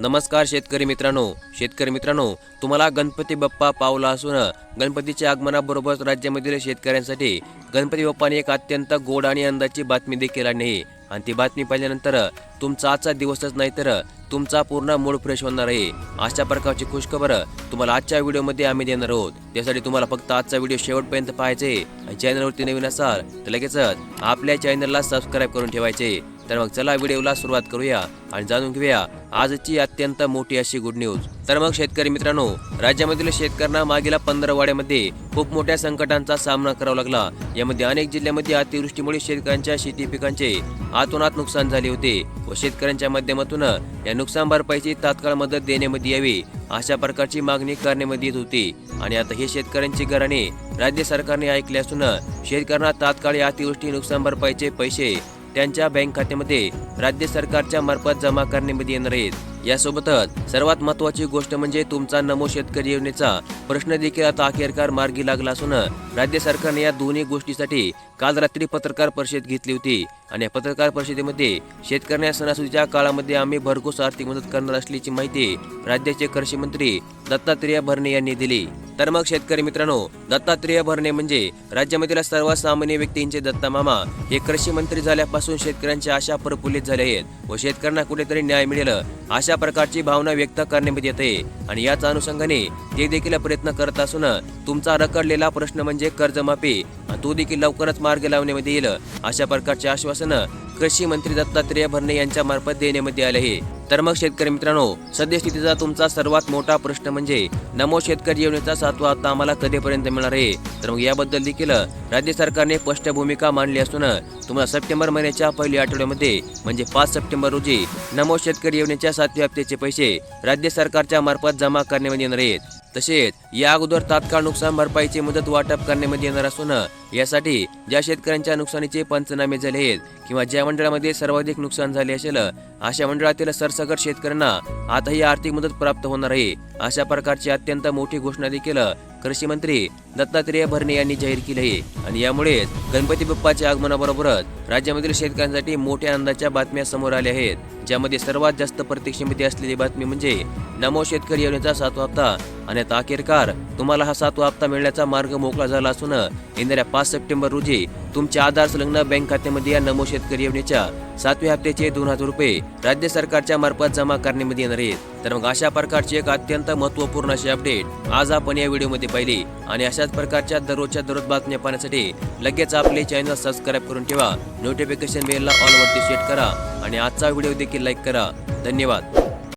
नमस्कार शेतकरी मित्रांनो. शेतकरी मित्रांनो तुम्हाला गणपती बाप्पा पावला असून गणपतीच्या आगमनाबरोबरच राज्यामधील शेतकऱ्यांसाठी गणपती बाप्पाने एक अत्यंत गोड आणि अंदाची बातमी देखील आणली. आहे आणि ती बातमी पाहिल्यानंतर तुमचा आजचा दिवसच नाही तर तुमचा पूर्ण मूड फ्रेश होणार आहे. अशा प्रकारची खुशखबर तुम्हाला आजच्या व्हिडिओमध्ये आम्ही देणार आहोत. त्यासाठी तुम्हाला फक्त आजचा व्हिडिओ शेवटपर्यंत पाहायचे आणि चॅनलवरती नवीन असाल तर लगेचच आपल्या चॅनलला सबस्क्राईब करून ठेवायचे तर मग चला व्हिडिओला सुरुवात करूया आणि जाणून घेऊया आजची अत्यंत मोठी अशी गुड न्यूज तर मग शेतकरी मित्रांनो राज्यामधील शेतकऱ्यांना मागील पंधरवाड्यामध्ये खूप मोठ्या संकटांचा सामना करावा लागला. यामध्ये अनेक जिल्ह्यामध्ये अतिवृष्टीमुळे शेतकऱ्यांच्या शेती पिकांचे आतोनात नुकसान झाले होते व शेतकऱ्यांच्या माध्यमातून या नुकसान भरपाईची तात्काळ मदत देण्यामध्ये यावी अशा प्रकारची मागणी करण्यामध्ये येत होती. आणि आता हे शेतकऱ्यांची घराणे राज्य सरकारने ऐकले असून शेतकऱ्यांना तात्काळ या अतिवृष्टी नुकसान भरपाईचे पैसे त्यांच्या बँक खात्यामध्ये राज्य सरकारच्या मार्फत जमा करण्यामध्ये येणार आहेत. यासोबतच सर्वात महत्वाची गोष्ट म्हणजे तुमचा नमो शेतकरी योजनेचा प्रश्न देखील आता अखेरकार मार्गी लागला असून राज्य सरकारने या दोन्ही गोष्टीसाठी काल रात्री पत्रकार परिषद घेतली होती. आणि या पत्रकार परिषदेमध्ये शेतकऱ्यांना सणासुदीच्या काळामध्ये आम्ही भरघोस आर्थिक मदत करणार असल्याची माहिती राज्याचे कृषी मंत्री दत्तात्रेय भरणे यांनी दिली. तर मग शेतकरी मित्रांनो दत्तात्रेय भरणे म्हणजे राज्यामधील सर्वसामान्य व्यक्तींचे दत्ता मामा हे कृषी मंत्री झाल्यापासून शेतकऱ्यांच्या आशा प्रफुल्लित झाल्या आहेत व शेतकऱ्यांना कुठेतरी न्याय मिळेल अशा प्रकारची भावना व्यक्त करण्यामध्ये येते. आणि याच अनुषंगाने ते देखील प्रयत्न करत असून तुमचा रखडलेला प्रश्न म्हणजे कर्जमाफी तो देखील लवकरच मार्ग लावण्यामध्ये येईल अशा प्रकारचे आश्वासन कृषी मंत्री दत्तात्रेय भरणे यांच्या मार्फत देण्यामध्ये आले आहे. तर मग शेतकरी मित्रांनो सद्यस्थितीचा तुमचा सर्वात मोठा प्रश्न म्हणजे नमो शेतकरी योजनेचा सातवा हप्ता आम्हाला कधीपर्यंत मिळणार आहे? तर मग याबद्दल देखील राज्य सरकारने स्पष्ट भूमिका मांडली असून तुम्हाला सप्टेंबर महिन्याच्या पहिल्या आठवड्यामध्ये म्हणजे पाच सप्टेंबर रोजी नमो शेतकरी योजनेच्या सातव्या हप्त्याचे पैसे राज्य सरकारच्या मार्फत जमा करण्यामध्ये येणार आहेत. तसेच या अगोदर तात्काळ नुकसान भरपाईची मुदत वाटप करण्यामध्ये येणार असून यासाठी ज्या शेतकऱ्यांच्या नुकसानीचे पंचनामे झाले आहेत किंवा ज्या मंडळामध्ये सर्वाधिक नुकसान झाले असेल अशा मंडळातील सरसकट शेतकऱ्यांना आता ही आर्थिक मदत प्राप्त होणार आहे. अशा प्रकारची अत्यंत मोठी घोषणा देखील कृषी मंत्री दत्तात्रेय भरणे यांनी जाहीर केली आहे. आणि यामुळेच गणपती बाप्पाच्या आगमनाबरोबरच राज्यामधील शेतकऱ्यांसाठी मोठ्या आनंदाच्या बातम्या समोर आल्या आहेत. ज्यामध्ये सर्वात जास्त प्रतीक्षेमध्ये असलेली बातमी म्हणजे नमो शेतकरी योजनेचा सातवा हप्ता आणि आता अखेरकार तुम्हाला हा सातवा हप्ता मिळण्याचा मार्ग मोकळा झाला असून येणाऱ्या पाच सप्टेंबर रोजी तुमच्या आधार संलग्न बँक खात्यामध्ये या नमो शेतकरी योजनेच्या सातव्या हप्त्याचे दोन हजार रुपये राज्य सरकारच्या मार्फत जमा करण्यामध्ये येणार आहेत. तर मग अशा प्रकारची एक अत्यंत महत्त्वपूर्ण अशी अपडेट आज आपण या व्हिडिओमध्ये पाहिली. आणि अशाच प्रकारच्या दररोजच्या दररोज बातम्या पाहण्यासाठी लगेच आपले चॅनल सबस्क्राईब करून ठेवा. नोटिफिकेशन बेलला ऑलवरती सेट करा. आणि आजचा व्हिडिओ देखील लाईक करा. धन्यवाद.